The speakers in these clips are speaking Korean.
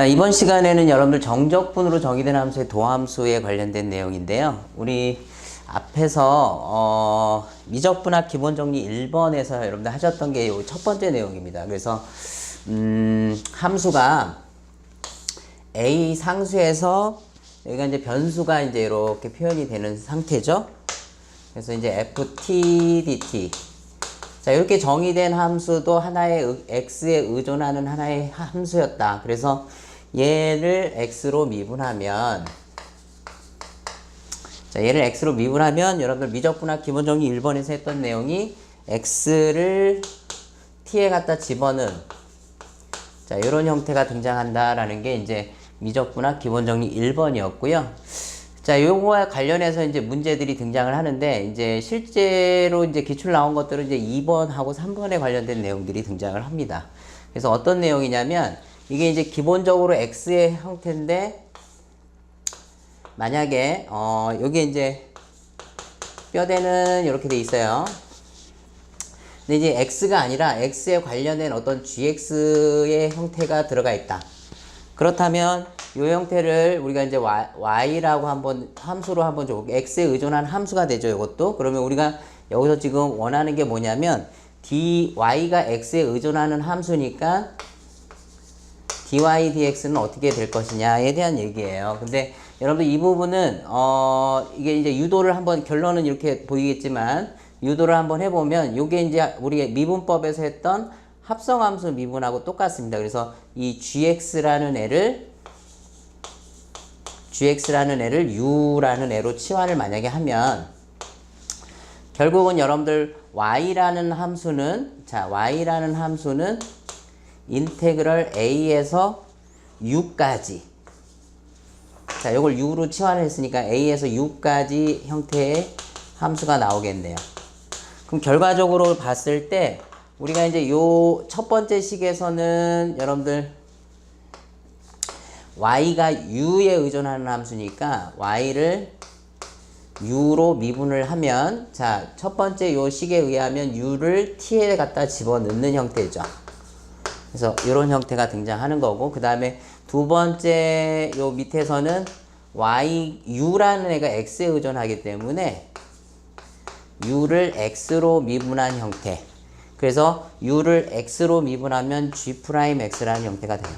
자, 이번 시간에는 여러분들 정적분으로 정의된 함수의 도함수에 관련된 내용인데요. 우리 앞에서 어, 미적분합 기본 정리 1번에서 여러분들 하셨던 게 첫 번째 내용입니다. 그래서 음, 함수가 a 상수에서 여기가 이제 변수가 이제 이렇게 표현이 되는 상태죠. 그래서 이제 ft dt 자, 이렇게 정의된 함수도 하나의 의- x에 의존하는 하나의 함수였다. 그래서 얘를 x로 미분하면 자, 얘를 x로 미분하면 여러분들 미적분학 기본 정리 1번에서 했던 내용이 x를 t에 갖다 집어넣은 자, 이런 형태가 등장한다라는 게 이제 미적분학 기본 정리 1번이었고요. 자, 요거와 관련해서 이제 문제들이 등장을 하는데 이제 실제로 이제 기출 나온 것들은 이제 2번하고 3번에 관련된 내용들이 등장을 합니다. 그래서 어떤 내용이냐면 이게 이제 기본적으로 x의 형태인데 만약에 어 여기 이제 뼈대는 이렇게 돼 있어요. 근데 이제 x가 아니라 x에 관련된 어떤 gx의 형태가 들어가 있다. 그렇다면 이 형태를 우리가 이제 y, y라고 한번 함수로 한번 줘 x에 의존한 함수가 되죠. 이것도 그러면 우리가 여기서 지금 원하는 게 뭐냐면 dy가 x에 의존하는 함수니까 dy dx는 어떻게 될 것이냐에 대한 얘기예요. 근데 여러분들 이 부분은 어 이게 이제 유도를 한번 결론은 이렇게 보이겠지만 유도를 한번 해보면 이게 이제 우리 미분법에서 했던 합성함수 미분하고 똑같습니다. 그래서 이 gx라는 애를 gx라는 애를 u라는 애로 치환을 만약에 하면 결국은 여러분들 y라는 함수는 자 y라는 함수는 인테그럴 a에서 u까지 자 요걸 u로 치환을 했으니까 a에서 u까지 형태의 함수가 나오겠네요. 그럼 결과적으로 봤을 때 우리가 이제 요 첫 번째 식에서는 여러분들 y가 u에 의존하는 함수니까 y를 u로 미분을 하면 자 첫 번째 요 식에 의하면 u를 t에 갖다 집어넣는 형태죠. 그래서 이런 형태가 등장하는 거고 그 다음에 두 번째 요 밑에서는 y u라는 애가 x에 의존하기 때문에 u를 x로 미분한 형태. 그래서 u를 x로 미분하면 g'x라는 형태가 돼요.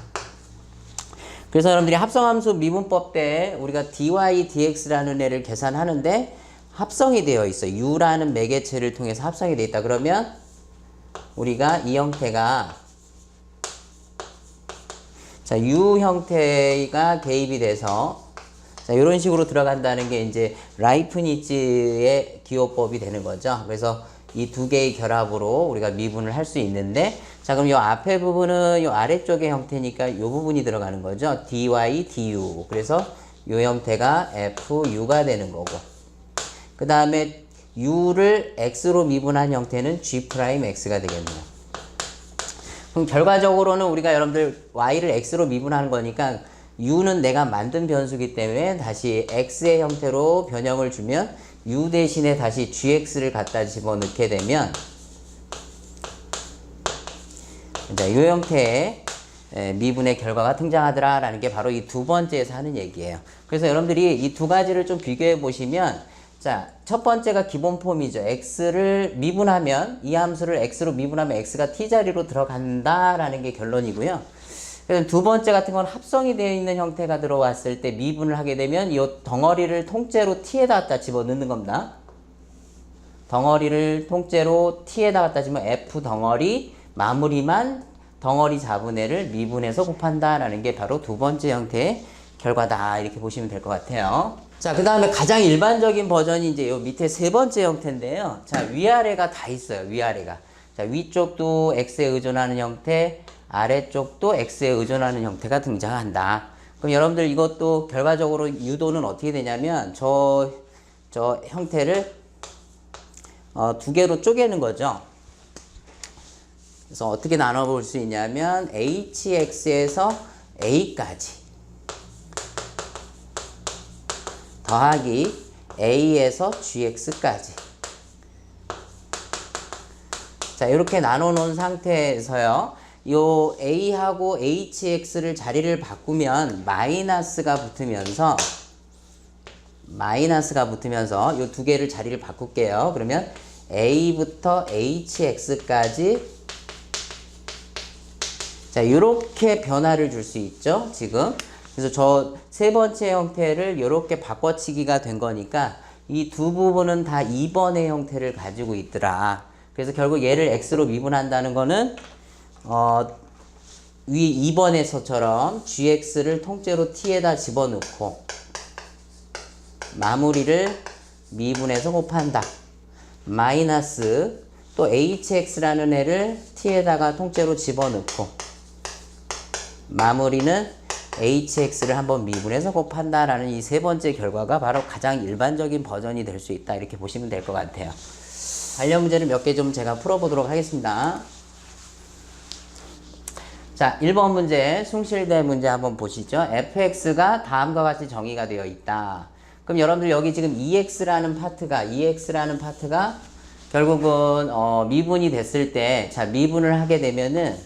그래서 여러분들이 합성함수 미분법 때 우리가 dy dx라는 애를 계산하는데 합성이 되어 있어. 요 u라는 매개체를 통해서 합성이 되어 있다. 그러면 우리가 이 형태가 자, U 형태가 개입이 돼서 자, 이런 식으로 들어간다는 게 이제 라이프니츠의 기호법이 되는 거죠. 그래서 이 두 개의 결합으로 우리가 미분을 할 수 있는데 자, 그럼 이 앞에 부분은 이 아래쪽의 형태니까 이 부분이 들어가는 거죠. dy, du. 그래서 이 형태가 fu가 되는 거고. 그 다음에 u를 x로 미분한 형태는 g'x가 되겠네요. 그럼 결과적으로는 우리가 여러분들 y를 x로 미분하는 거니까 u는 내가 만든 변수기 때문에 다시 x의 형태로 변형을 주면 u 대신에 다시 gx를 갖다 집어넣게 되면 자, 이 형태의 에, 미분의 결과가 등장하더라라는 게 바로 이 두 번째에서 하는 얘기예요. 그래서 여러분들이 이 두 가지를 좀 비교해 보시면 자, 첫 번째가 기본 폼이죠. x를 미분하면 이 함수를 x로 미분하면 x가 t 자리로 들어간다라는 게 결론이고요. 그래서 두 번째 같은 건 합성이 되어 있는 형태가 들어왔을 때 미분을 하게 되면 이 덩어리를 통째로 t에다 갖다 집어넣는 겁니다. 덩어리를 통째로 t에다 갖다 집으면 f 덩어리 마무리만 덩어리 자분해를 미분해서 곱한다라는 게 바로 두 번째 형태의 결과다 이렇게 보시면 될 것 같아요. 자, 그 다음에 가장 일반적인 버전이 이제 요 밑에 세 번째 형태인데요. 자, 위아래가 다 있어요. 위아래가. 자, 위쪽도 x에 의존하는 형태, 아래쪽도 x에 의존하는 형태가 등장한다. 그럼 여러분들 이것도 결과적으로 유도는 어떻게 되냐면 저, 저 형태를 어, 두 개로 쪼개는 거죠. 그래서 어떻게 나눠볼 수 있냐면 hx에서 a까지 더하기 a에서 gx까지 자 이렇게 나눠 놓은 상태에서요 요 A하고 HX를 자리를 바꾸면 마이너스가 붙으면서 마이너스가 붙으면서 요 두 개를 자리를 바꿀게요. 그러면 A부터 HX까지 자, 이렇게 변화를 줄 수 있죠, 지금. 그래서 저 세 번째 형태를 이렇게 바꿔치기가 된 거니까 이 두 부분은 다 2번의 형태를 가지고 있더라. 그래서 결국 얘를 x로 미분한다는 거는 어, 위 2번에서처럼 gx를 통째로 t에다 집어넣고 마무리를 미분해서 곱한다. 마이너스 또 hx라는 애를 t에다가 통째로 집어넣고 마무리는 hx를 한번 미분해서 곱한다라는 이 세 번째 결과가 바로 가장 일반적인 버전이 될 수 있다 이렇게 보시면 될 것 같아요. 관련 문제를 몇 개 좀 제가 풀어보도록 하겠습니다. 자, 1번 문제, 숭실대 문제 한번 보시죠. fx가 다음과 같이 정의가 되어 있다. 그럼 여러분들 여기 지금 ex라는 파트가, ex라는 파트가 결국은 어, 미분이 됐을 때, 자, 미분을 하게 되면은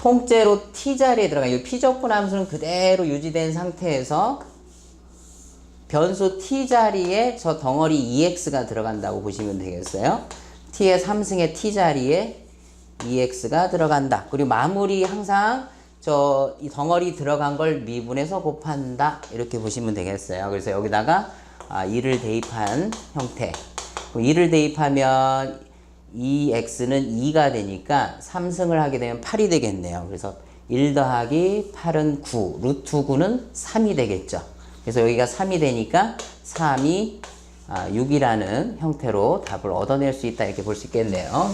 통째로 t자리에 들어가요. 이 피적분 함수는 그대로 유지된 상태에서 변수 t자리에 저 덩어리 ex가 들어간다고 보시면 되겠어요. t의 3승의 t자리에 ex가 들어간다. 그리고 마무리 항상 저 이 덩어리 들어간 걸 미분해서 곱한다. 이렇게 보시면 되겠어요. 그래서 여기다가 아, 2를 대입한 형태. 2를 대입하면 2x는 2가 되니까 3승을 하게 되면 8이 되겠네요. 그래서 1 더하기 8은 9, 루트 9는 3이 되겠죠. 그래서 여기가 3이 되니까 3이 6이라는 형태로 답을 얻어낼 수 있다 이렇게 볼 수 있겠네요.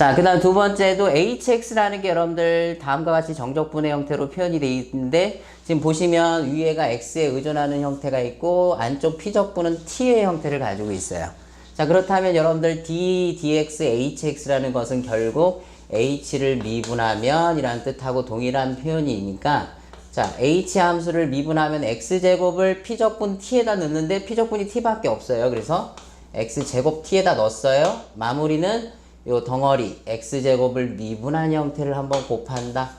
자, 그 다음 두 번째도 hx라는 게 여러분들 다음과 같이 정적분의 형태로 표현이 되어 있는데 지금 보시면 위에가 x에 의존하는 형태가 있고 안쪽 피적분은 t의 형태를 가지고 있어요. 자, 그렇다면 여러분들 d, dx, hx라는 것은 결국 h를 미분하면 이란 뜻하고 동일한 표현이니까 자, h 함수를 미분하면 x제곱을 피적분 t에다 넣는데 피적분이 t밖에 없어요. 그래서 x제곱 t에다 넣었어요. 마무리는 요 덩어리 x제곱을 미분한 형태를 한번 곱한다.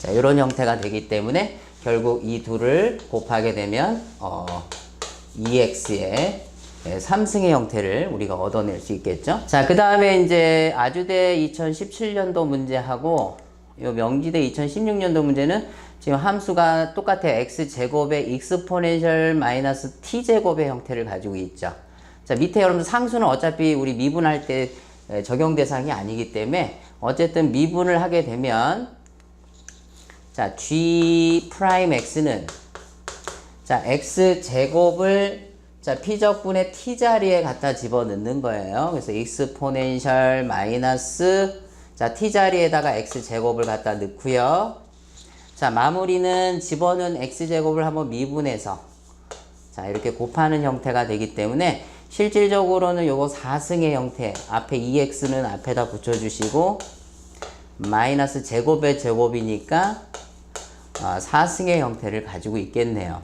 자, 이런 형태가 되기 때문에 결국 이 둘을 곱하게 되면 어, 2x의 3승의 형태를 우리가 얻어낼 수 있겠죠. 자, 그 다음에 이제 아주대 2017년도 문제하고 요 명지대 2016년도 문제는 지금 함수가 똑같아요. x제곱의 익스포넨셜 마이너스 t제곱의 형태를 가지고 있죠. 자, 밑에 여러분 상수는 어차피 우리 미분할 때 적용 대상이 아니기 때문에 어쨌든 미분을 하게 되면 자, g 프라임 x는 자, x 제곱을 자, 피적분의 t 자리에 갖다 집어넣는 거예요. 그래서 익스포넨셜 마이너스 자, t 자리에다가 x 제곱을 갖다 넣고요. 자, 마무리는 집어넣은 x 제곱을 한번 미분해서 자, 이렇게 곱하는 형태가 되기 때문에 실질적으로는 요거 4승의 형태 앞에 2x는 앞에다 붙여주시고 마이너스 제곱의 제곱이니까 4승의 형태를 가지고 있겠네요.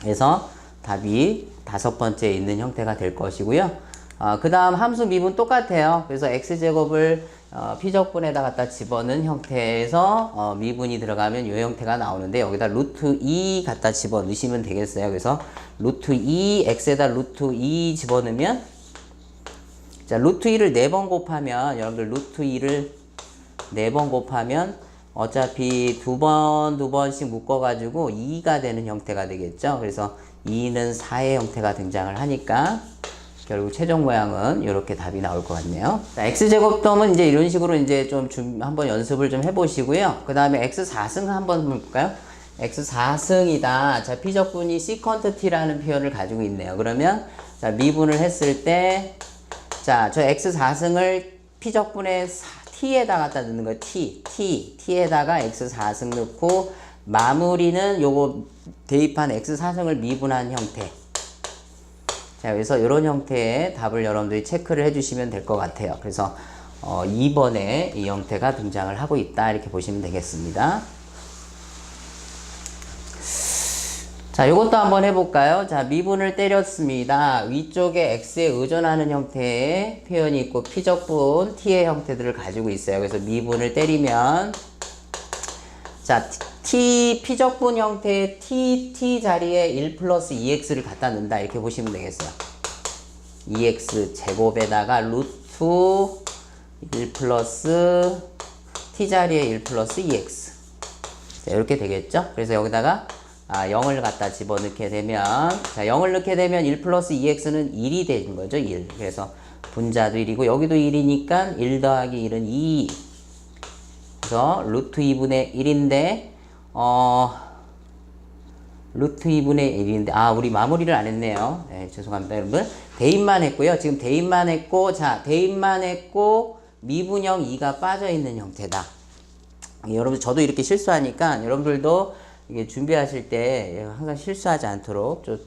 그래서 답이 다섯 번째 있는 형태가 될 것이고요. 어, 그 다음 함수 미분 똑같아요. 그래서 x제곱을 어, 피적분에다 갖다 집어넣은 형태에서 어, 미분이 들어가면 이 형태가 나오는데 여기다 루트 2 갖다 집어넣으시면 되겠어요. 그래서 루트 2 x에다 루트 2 집어넣으면 자 루트 2를 4번 곱하면 여러분들 루트 2를 4번 곱하면 어차피 두 번, 두 번씩 묶어가지고 2가 되는 형태가 되겠죠. 그래서 2는 4의 형태가 등장을 하니까 결국 최종 모양은 이렇게 답이 나올 것 같네요. 자, x제곱dom은 이제 이런 식으로 이제 좀, 좀 한번 연습을 좀 해보시고요. 그 다음에 x4승 한번 볼까요? x4승이다. 자, 피적분이 시컨트 t라는 표현을 가지고 있네요. 그러면 자, 미분을 했을 때 자, 저 x4승을 피적분의 t에다 갖다 넣는 거예요. t, t, t에다가 x4승 넣고 마무리는 요거 대입한 x4승을 미분한 형태. 자, 그래서 이런 형태의 답을 여러분들이 체크를 해주시면 될 것 같아요. 그래서 어, 2번에 이 형태가 등장을 하고 있다 이렇게 보시면 되겠습니다. 자, 요것도 한번 해볼까요? 자, 미분을 때렸습니다. 위쪽에 x에 의존하는 형태의 표현이 있고 피적분 t의 형태들을 가지고 있어요. 그래서 미분을 때리면 자, t 피적분 형태의 t t 자리에 1 플러스 2x를 갖다 넣는다 이렇게 보시면 되겠어요. 2x 제곱에다가 루트 1 플러스 t 자리에 1 플러스 2x 자, 이렇게 되겠죠? 그래서 여기다가 아, 0을 갖다 집어넣게 되면 자 0을 넣게 되면 1 플러스 2x는 1이 되는 거죠 1 그래서 분자도 1이고 여기도 1이니까 1 더하기 1은 2 그래서 루트 2분의 1인데 어 루트 2분의 1인데 아 우리 마무리를 안 했네요 네, 죄송합니다 여러분 대입만 했고요 지금 대입만 했고 자 대입만 했고 미분형 2가 빠져 있는 형태다 예, 여러분 저도 이렇게 실수하니까 여러분들도 이게 준비하실 때 항상 실수하지 않도록 좀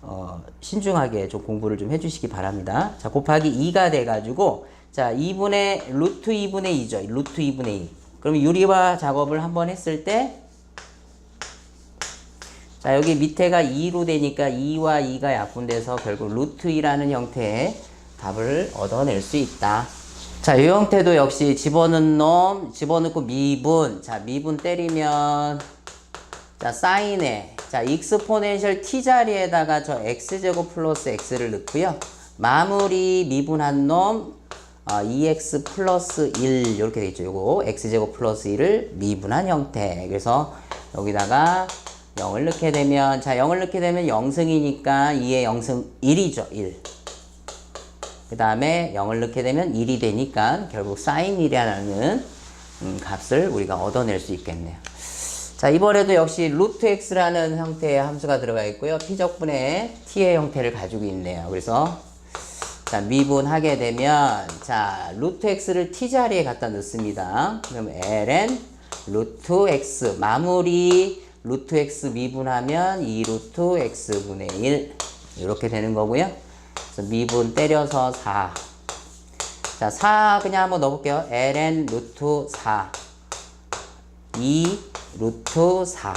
어, 신중하게 좀 공부를 좀 해주시기 바랍니다. 자 곱하기 2가 돼가지고 자 2분의 루트 2분의 2죠. 루트 2분의 2. 그럼 유리화 작업을 한번 했을 때 자, 여기 밑에가 2로 되니까 2와 2가 약분돼서 결국 루트 2라는 형태의 답을 얻어낼 수 있다. 자, 이 형태도 역시 집어넣은 놈, 집어넣고 미분. 자, 미분 때리면, 자, 사인에, 자, 익스포넨셜 t 자리에다가 저 x제곱 플러스 x를 넣고요. 마무리 미분한 놈, 어, 2x 플러스 1, 이렇게 되겠죠. 요거, x제곱 플러스 1을 미분한 형태. 그래서 여기다가 0을 넣게 되면, 자, 0을 넣게 되면 0승이니까 2의 0승 1이죠. 1. 그 다음에 0을 넣게 되면 1이 되니까 결국 사인 1이라는 음, 값을 우리가 얻어낼 수 있겠네요. 자, 이번에도 역시 루트 x라는 형태의 함수가 들어가 있고요. 피적분의 t의 형태를 가지고 있네요. 그래서 자, 미분하게 되면 자, 루트 x를 t 자리에 갖다 넣습니다. 그럼 ln 루트 x 마무리 루트 x 미분하면 2 루트 x분의 1 이렇게 되는 거고요. 그래서 미분 때려서 4. 자, 4 그냥 한번 넣어볼게요. ln 루트 4. 2 루트 4.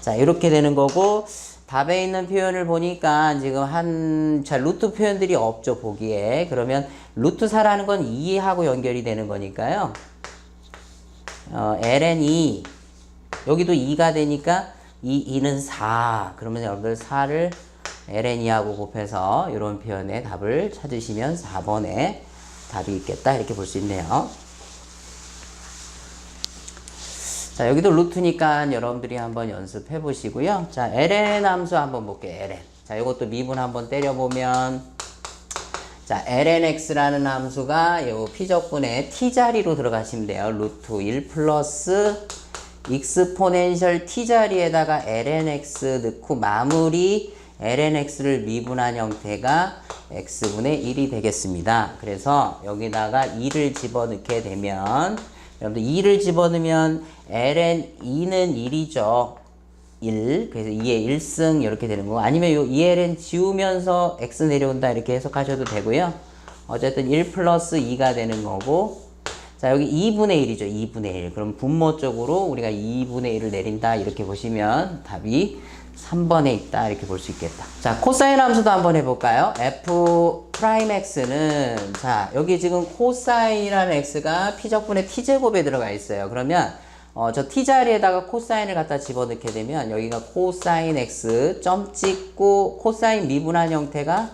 자, 이렇게 되는 거고, 답에 있는 표현을 보니까 지금 한, 자, 루트 표현들이 없죠, 보기에. 그러면 루트 4라는 건 2하고 연결이 되는 거니까요. 어, ln이, 여기도 2가 되니까 이 2는 4. 그러면 여러분들 4를 ln이하고 곱해서 이런 표현의 답을 찾으시면 4번에 답이 있겠다. 이렇게 볼 수 있네요. 자, 여기도 루트니까 여러분들이 한번 연습해 보시고요. 자, ln 함수 한번 볼게요. ln. 자, 이것도 미분 한번 때려보면 자, lnx라는 함수가 요 피적분의 t자리로 들어가시면 돼요. 루트 1 플러스 익스포넨셜 t자리에다가 lnx 넣고 마무리 lnx를 미분한 형태가 x분의 1이 되겠습니다. 그래서 여기다가 2를 집어넣게 되면 여러분들 2를 집어넣으면 ln 2는 1이죠. 1. 그래서 2의 1승 이렇게 되는 거고 아니면 요 2ln 지우면서 x 내려온다 이렇게 해석하셔도 되고요. 어쨌든 1 플러스 2가 되는 거고 자 여기 2분의 1이죠. 2분의 1. 그럼 분모 쪽으로 우리가 2분의 1을 내린다 이렇게 보시면 답이 3번에 있다 이렇게 볼 수 있겠다. 자 코사인 함수도 한번 해볼까요? f 프라임 x는 자 여기 지금 코사인이라는 x가 p적분의 t제곱에 들어가 있어요. 그러면 어, 저 t 자리에다가 코사인을 갖다 집어넣게 되면 여기가 코사인 x 점 찍고 코사인 미분한 형태가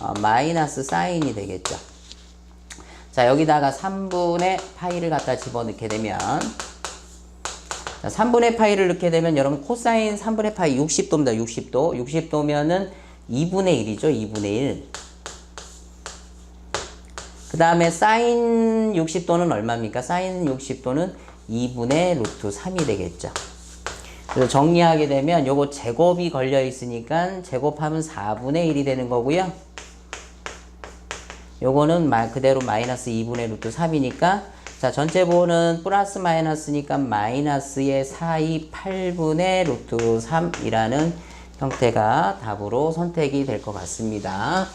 어, 마이너스 사인이 되겠죠. 자 여기다가 3분의 파이를 갖다 집어넣게 되면 자, 3분의 파이를 넣게 되면 여러분 코사인 3분의 파이 60도입니다. 60도. 60도면은 2분의 1이죠. 2분의 1. 그 다음에 사인 60도는 얼마입니까? 사인 60도는 2분의 루트 3이 되겠죠. 그래서 정리하게 되면 요거 제곱이 걸려 있으니까 제곱하면 4분의 1이 되는 거고요. 요거는 말 그대로 마이너스 2분의 루트 3이니까 자 전체 보는 플러스 마이너스니까 마이너스의 4, 2, 8분의 루트 3이라는 형태가 답으로 선택이 될 것 같습니다.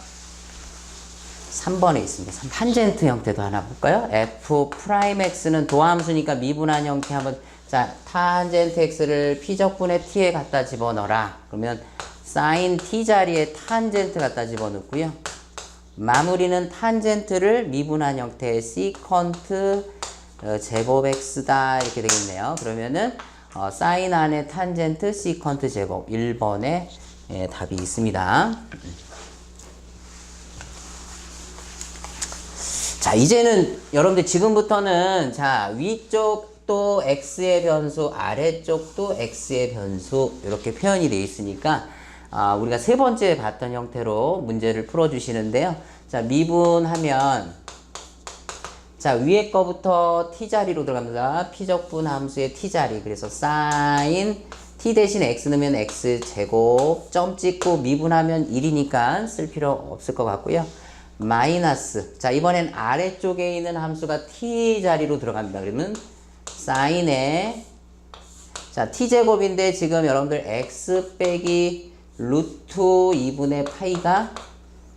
3번에 있습니다. 3. 탄젠트 형태도 하나 볼까요? f 프라임 x는 도함수니까 미분한 형태 한번 자, 탄젠트 x를 p적분의 t에 갖다 집어넣어라. 그러면 사인 t 자리에 탄젠트 갖다 집어넣고요. 마무리는 탄젠트를 미분한 형태의 시컨트 어, 제곱 x다 이렇게 되겠네요. 그러면은 어, 사인 안에 탄젠트 시컨트 제곱 1번에 예, 답이 있습니다. 자, 이제는 여러분들 지금부터는 자, 위쪽도 x의 변수, 아래쪽도 x의 변수 이렇게 표현이 되어 있으니까 아, 우리가 세 번째 봤던 형태로 문제를 풀어 주시는데요. 자, 미분하면 자, 위에 거부터 t자리로 들어갑니다. p적분 함수의 t자리. 그래서 sin t 대신 x 넣으면 x 제곱 점 찍고 미분하면 1이니까 쓸 필요 없을 것 같고요. 마이너스. 자, 이번엔 아래쪽에 있는 함수가 t 자리로 들어갑니다. 그러면 sin의 자, t제곱인데 지금 여러분들 x 빼기 루트 2분의 파이가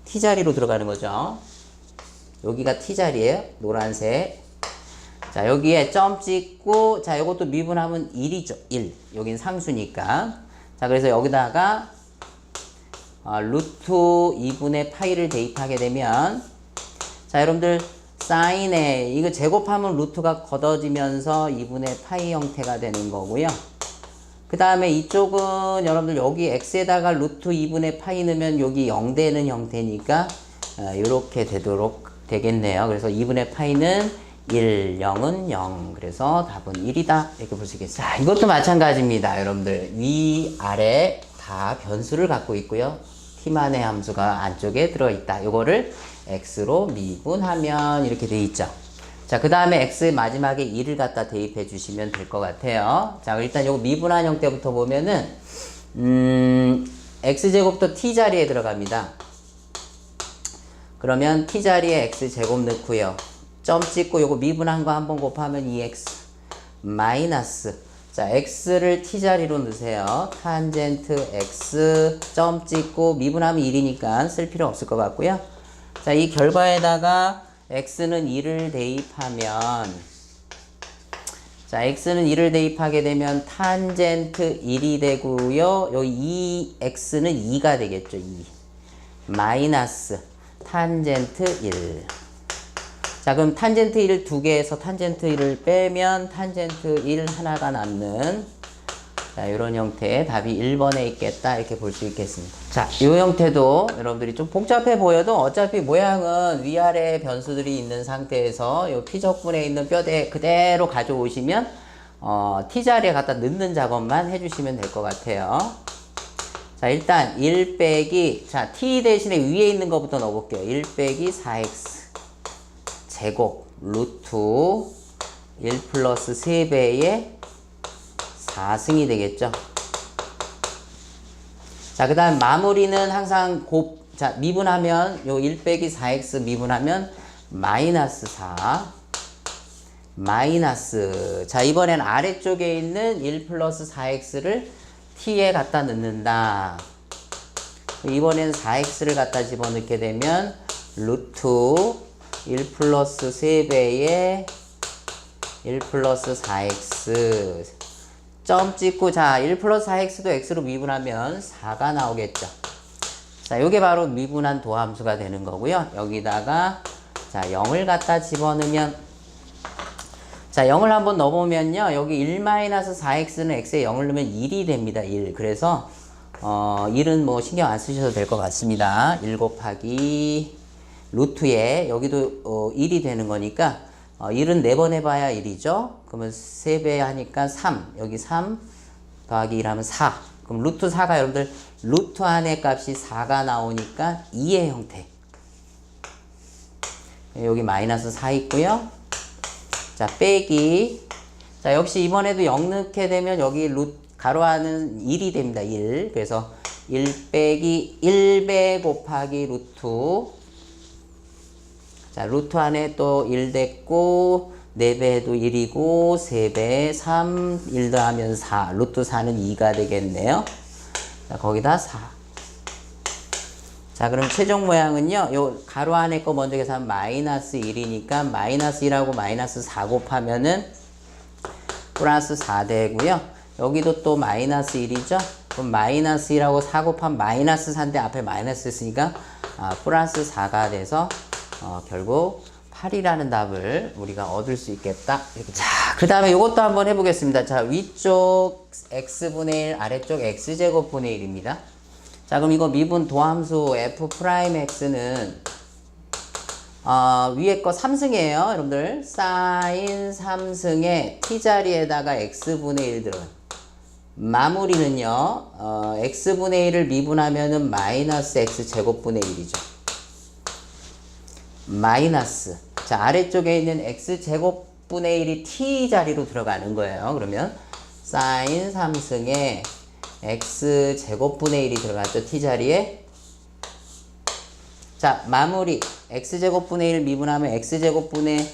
t자리로 들어가는 거죠. 여기가 t자리에요. 노란색. 자, 여기에 점 찍고, 자, 이것도 미분하면 1이죠. 1. 여긴 상수니까. 자, 그래서 여기다가 어, 루트 2분의 파이를 대입하게 되면 자, 여러분들 사인에 이거 제곱하면 루트가 걷어지면서 2분의 파이 형태가 되는 거고요. 그 다음에 이쪽은 여러분들 여기 x에다가 루트 2분의 파이 넣으면 여기 0 되는 형태니까 이렇게 되도록 되겠네요. 그래서 2분의 파이는 1, 0은 0. 그래서 답은 1이다. 이렇게 볼 수 있겠습니다. 자, 이것도 마찬가지입니다. 여러분들 위, 아래 다 변수를 갖고 있고요. t만의 함수가 안쪽에 들어있다. 이거를 x로 미분하면 이렇게 돼 있죠. 자, 그 다음에 x 마지막에 2를 갖다 대입해 주시면 될 것 같아요. 자, 일단 요거 미분한 형태부터 보면은, 음, x제곱도 t자리에 들어갑니다. 그러면 t자리에 x제곱 넣고요. 점 찍고 요거 미분한 거 한번 곱하면 2x 마이너스 자 x를 t자리로 넣으세요. 탄젠트 x 점 찍고 미분하면 1이니까 쓸 필요 없을 것 같고요. 자 이 결과에다가 x는 2를 대입하면 자 x는 2를 대입하게 되면 탄젠트 1이 되고요. 여기 2x는 2가 되겠죠. 2 마이너스 탄젠트 1. 자, 그럼 탄젠트 1 두 개에서 탄젠트 1을 빼면 탄젠트 1 하나가 남는 자, 이런 형태의 답이 1번에 있겠다. 이렇게 볼 수 있겠습니다. 자, 이 형태도 여러분들이 좀 복잡해 보여도 어차피 모양은 위아래 변수들이 있는 상태에서 이 피적분에 있는 뼈대 그대로 가져오시면 어, T자리에 갖다 넣는 작업만 해주시면 될 것 같아요. 자, 일단 1 빼기, 자, t 대신에 위에 있는 것부터 넣어볼게요. 1 빼기 4x 제곱 루트 1 플러스 3배의 4승이 되겠죠. 자, 그 다음 마무리는 항상 곱, 자, 미분하면 요 1 빼기 4x 미분하면 마이너스 4 마이너스. 자 이번엔 아래쪽에 있는 1 플러스 4x를 t에 갖다 넣는다. 이번엔 4x를 갖다 집어넣게 되면 루트 1 플러스 3배의 1 플러스 4x 점 찍고 자 1 플러스 4x도 x로 미분하면 4가 나오겠죠. 자 요게 바로 미분한 도함수가 되는 거고요. 여기다가 자 0을 갖다 집어넣으면 자, 0을 한번 넣어보면요. 여기 1-4x는 x에 0을 넣으면 1이 됩니다. 1. 그래서, 어, 1은 뭐 신경 안 쓰셔도 될 것 같습니다. 1 곱하기 루트에 여기도 어, 1이 되는 거니까, 어, 1은 4번 해봐야 1이죠. 그러면 3배 하니까 3. 여기 3 더하기 1 하면 4. 그럼 루트 4가 여러분들 루트 안의 값이 4가 나오니까 2의 형태. 여기 마이너스 4 있고요. 자, 빼기. 자, 역시 이번에도 0 넣게 되면 여기 루, 가로하는 1이 됩니다. 1. 그래서 1 빼기 1배 곱하기 루트. 자, 루트 안에 또 1 됐고, 4배도 1이고, 3배 3, 1 더하면 4. 루트 4는 2가 되겠네요. 자, 거기다 4. 자, 그럼 최종 모양은요, 요 가로 안에 거 먼저 계산하면 마이너스 1이니까 마이너스 1하고 마이너스 4 곱하면은 플러스 4 되고요. 여기도 또 마이너스 1이죠. 그럼 마이너스 1하고 4 곱한 마이너스 4인데 앞에 마이너스 있으니까 아, 플러스 4가 돼서 어, 결국 8이라는 답을 우리가 얻을 수 있겠다. 이렇게. 자, 그 다음에 이것도 한번 해보겠습니다. 자, 위쪽 x분의 1, 아래쪽 x제곱분의 1입니다. 자, 그럼 이거 미분 도함수 f 프라임 x는 어, 위에 거 3승이에요, 여러분들. 사인 3승에 t자리에다가 x분의 1 들어가요. 마무리는요, 어, x분의 1을 미분하면 은 마이너스 x제곱분의 1이죠. 마이너스. 자, 아래쪽에 있는 x제곱분의 1이 t자리로 들어가는 거예요. 그러면 사인 3승에 x제곱분의 1이 들어갔죠, t자리에. 자, 마무리. x제곱분의 1 미분하면 x제곱분의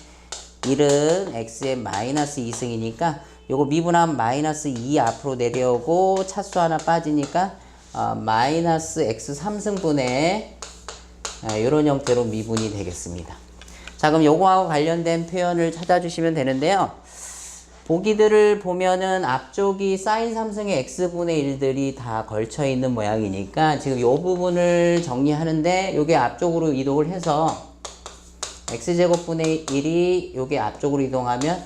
1은 x의 마이너스 2승이니까 요거 미분하면 마이너스 2 앞으로 내려오고 차수 하나 빠지니까 어, 마이너스 x 3승분의 이런 형태로 미분이 되겠습니다. 자, 그럼 요거하고 관련된 표현을 찾아주시면 되는데요. 보기들을 보면은 앞쪽이 사인 3승의 x분의 1들이 다 걸쳐 있는 모양이니까 지금 요 부분을 정리하는데 요게 앞쪽으로 이동을 해서 x제곱분의 1이 요게 앞쪽으로 이동하면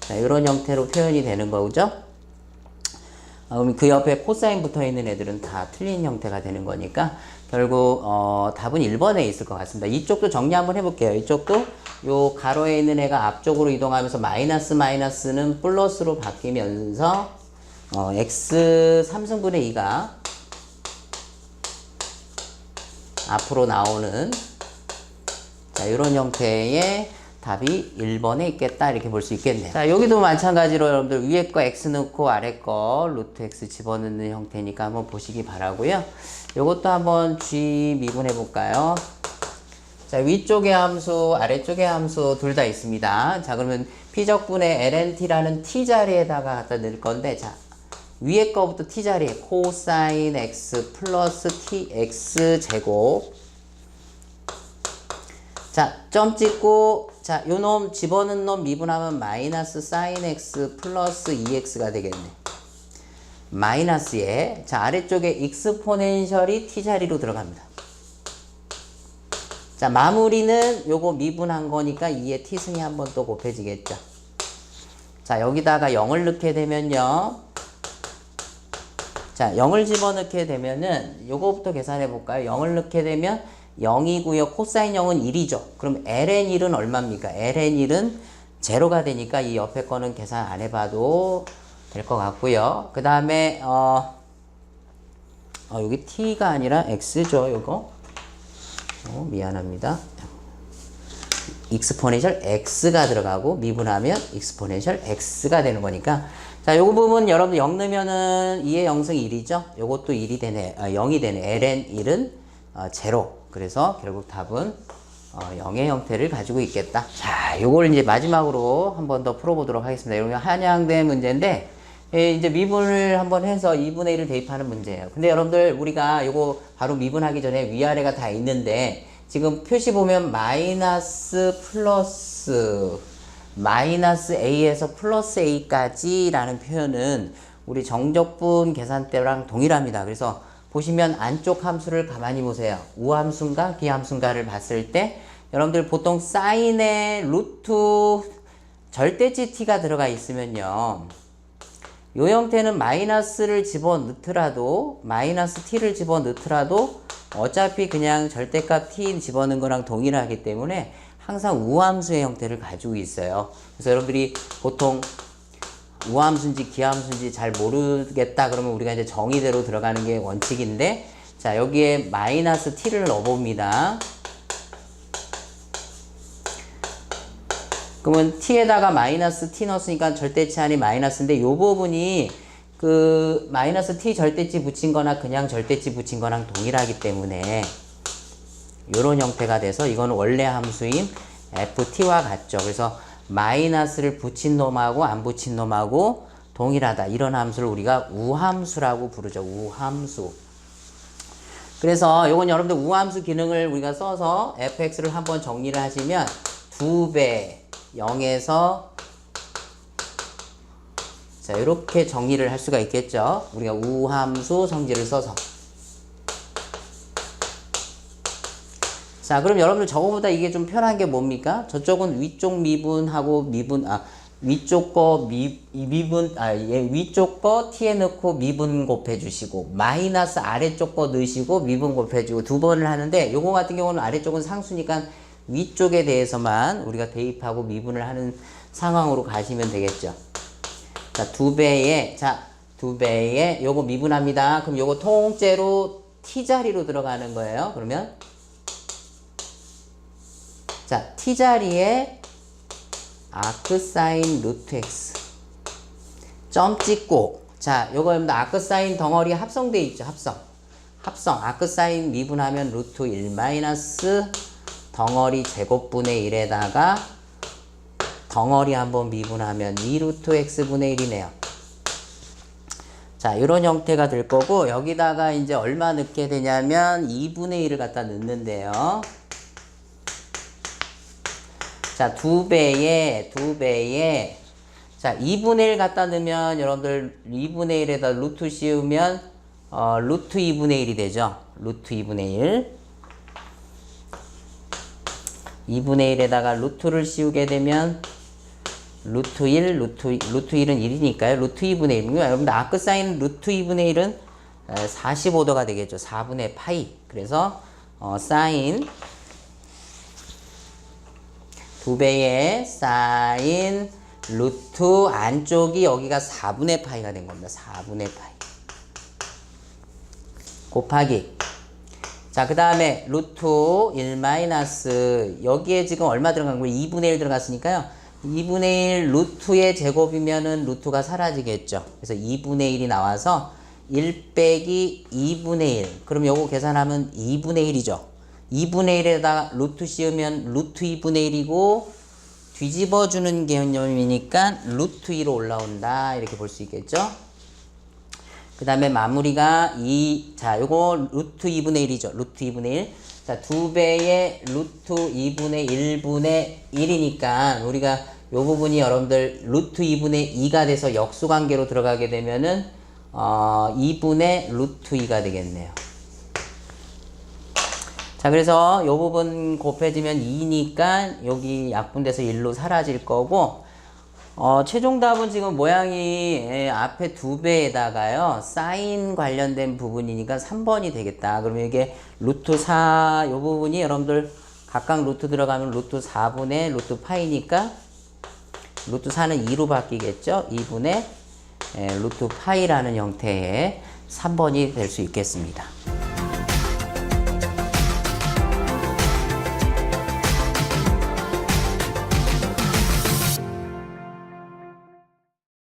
자, 이런 형태로 표현이 되는 거죠. 어, 그럼 그 옆에 코사인 붙어 있는 애들은 다 틀린 형태가 되는 거니까 결국 어, 답은 1번에 있을 것 같습니다. 이쪽도 정리 한번 해볼게요. 이쪽도 요 가로에 있는 애가 앞쪽으로 이동하면서 마이너스 마이너스는 플러스로 바뀌면서 어, x 3승분의 2가 앞으로 나오는 자, 이런 형태의 답이 1번에 있겠다 이렇게 볼 수 있겠네요. 자, 여기도 마찬가지로 여러분들 위에 거 x 넣고 아래 거 루트 x 집어넣는 형태니까 한번 보시기 바라고요. 요것도 한번 g 미분해 볼까요? 자, 위쪽의 함수, 아래쪽의 함수 둘 다 있습니다. 자, 그러면 피적분의 lnt라는 t자리에다가 갖다 넣을 건데, 자, 위에 거부터 t자리에 코사인 x 플러스 tx 제곱. 자, 점 찍고, 자, 요 놈 집어넣은 놈 미분하면 마이너스 사인 x 플러스 2x가 되겠네. 마이너스에, 자, 아래쪽에 익스포넨셜이 t자리로 들어갑니다. 자, 마무리는 요거 미분한 거니까 2의 t승이 한 번 또 곱해지겠죠. 자, 여기다가 0을 넣게 되면요. 자, 0을 집어넣게 되면은 요거부터 계산해 볼까요? 0을 넣게 되면 0이고요. 코사인 0은 1이죠. 그럼 ln1은 얼마입니까? ln1은 제로가 되니까 이 옆에 거는 계산 안 해봐도 될 것 같고요. 그 다음에 어, 어, 여기 t가 아니라 x죠. 요거. 어, 미안합니다. 익스포넨셜 x가 들어가고 미분하면 익스포넨셜 x가 되는 거니까 자, 요거 부분 여러분들 0 넣으면은 2의 0승 1이죠. 요것도 1이 되네. 아, 0이 되네. ln 1은 어, 제로. 그래서 결국 답은 어, 0의 형태를 가지고 있겠다. 자, 요걸 이제 마지막으로 한 번 더 풀어보도록 하겠습니다. 여러분 한양대 문제인데 예, 이제 미분을 한번 해서 2분의 1을 대입하는 문제예요. 근데 여러분들 우리가 요거 바로 미분하기 전에 위아래가 다 있는데 지금 표시 보면 마이너스 플러스 마이너스 a에서 플러스 a까지 라는 표현은 우리 정적분 계산대랑 동일합니다. 그래서 보시면 안쪽 함수를 가만히 보세요. 우함수인가 기함수인가를 봤을 때 여러분들 보통 사인에 루트 절대치 t가 들어가 있으면요. 요 형태는 마이너스를 집어넣더라도 마이너스 t를 집어넣더라도 어차피 그냥 절대값 t 집어넣은 거랑 동일하기 때문에 항상 우함수의 형태를 가지고 있어요. 그래서 여러분들이 보통 우함수인지 기함수인지 잘 모르겠다 그러면 우리가 이제 정의대로 들어가는 게 원칙인데 자 여기에 마이너스 t를 넣어봅니다. 그러면 t에다가 마이너스 t 넣었으니까 절대치 안이 마이너스인데 요 부분이 그 마이너스 t 절대치 붙인 거나 그냥 절대치 붙인 거랑 동일하기 때문에 요런 형태가 돼서 이건 원래 함수인 ft와 같죠. 그래서 마이너스를 붙인 놈하고 안 붙인 놈하고 동일하다. 이런 함수를 우리가 우함수라고 부르죠. 우함수. 그래서 요건 여러분들 우함수 기능을 우리가 써서 fx를 한번 정리를 하시면 2배 0에서 자, 이렇게 정리를 할 수가 있겠죠. 우리가 우함수 성질을 써서. 자, 그럼 여러분들 저거보다 이게 좀 편한 게 뭡니까? 저쪽은 위쪽 미분하고 미분, 아, 위쪽 거 미, 이 미분, 아, 예, 위쪽 거 t에 넣고 미분 곱해 주시고, 마이너스 아래쪽 거 넣으시고, 미분 곱해 주고, 두 번을 하는데, 요거 같은 경우는 아래쪽은 상수니까 위쪽에 대해서만 우리가 대입하고 미분을 하는 상황으로 가시면 되겠죠. 자, 두 배에, 자, 두 배에 요거 미분합니다. 그럼 요거 통째로 t자리로 들어가는 거예요. 그러면, 자, t자리에 아크 사인 루트 x. 점 찍고. 자 요거 여러분들 아크 사인 덩어리 합성돼 있죠 합성. 합성. 아크 사인 미분하면 루트 1 마이너스 덩어리 제곱분의 1에다가 덩어리 한번 미분하면 2 루트 x분의 1이네요. 자 이런 형태가 될 거고 여기다가 이제 얼마 넣게 되냐면 2분의 1을 갖다 넣는데요 자, 두 배에, 두 배에, 자, 2분의 1 갖다 넣으면, 여러분들, 2분의 1에다 루트 씌우면, 어, 루트 2분의 1이 되죠. 루트 2분의 1. 2분의 1에다가 루트를 씌우게 되면, 루트 1, 루트, 루트 1은 1이니까요. 루트 2분의 1. 여러분들, 아크 사인 루트 2분의 1은 45도가 되겠죠. 4분의 파이. 그래서, 어, 사인, 두 배의 사인 루트 안쪽이 여기가 4분의 파이가 된 겁니다. 4분의 파이. 곱하기. 자, 그 다음에 루트 1 마이너스 여기에 지금 얼마 들어간 거예요? 2분의 1 들어갔으니까요. 2분의 1 루트의 제곱이면은 루트가 사라지겠죠. 그래서 2분의 1이 나와서 1 빼기 2분의 1. 그럼 요거 계산하면 2분의 1이죠. 2분의 1에다 루트 씌우면 루트 2분의 1이고 뒤집어주는 개념이니까 루트 2로 올라온다. 이렇게 볼 수 있겠죠? 그 다음에 마무리가 2, 자 요거 루트 2분의 1이죠. 루트 2분의 1 자, 두 배의 루트 2분의 1분의 1이니까 우리가 요 부분이 여러분들 루트 2분의 2가 돼서 역수관계로 들어가게 되면은 어, 2분의 루트 2가 되겠네요 자, 그래서 요 부분 곱해지면 2니까 여기 약분돼서 1로 사라질 거고, 어, 최종 답은 지금 모양이 예, 앞에 두 배에다가요, 사인 관련된 부분이니까 3번이 되겠다. 그러면 이게 루트 4, 요 부분이 여러분들 각각 루트 들어가면 루트 4분의 루트 파이니까 루트 4는 2로 바뀌겠죠? 2분의 예, 루트 파이라는 형태의 3번이 될 수 있겠습니다.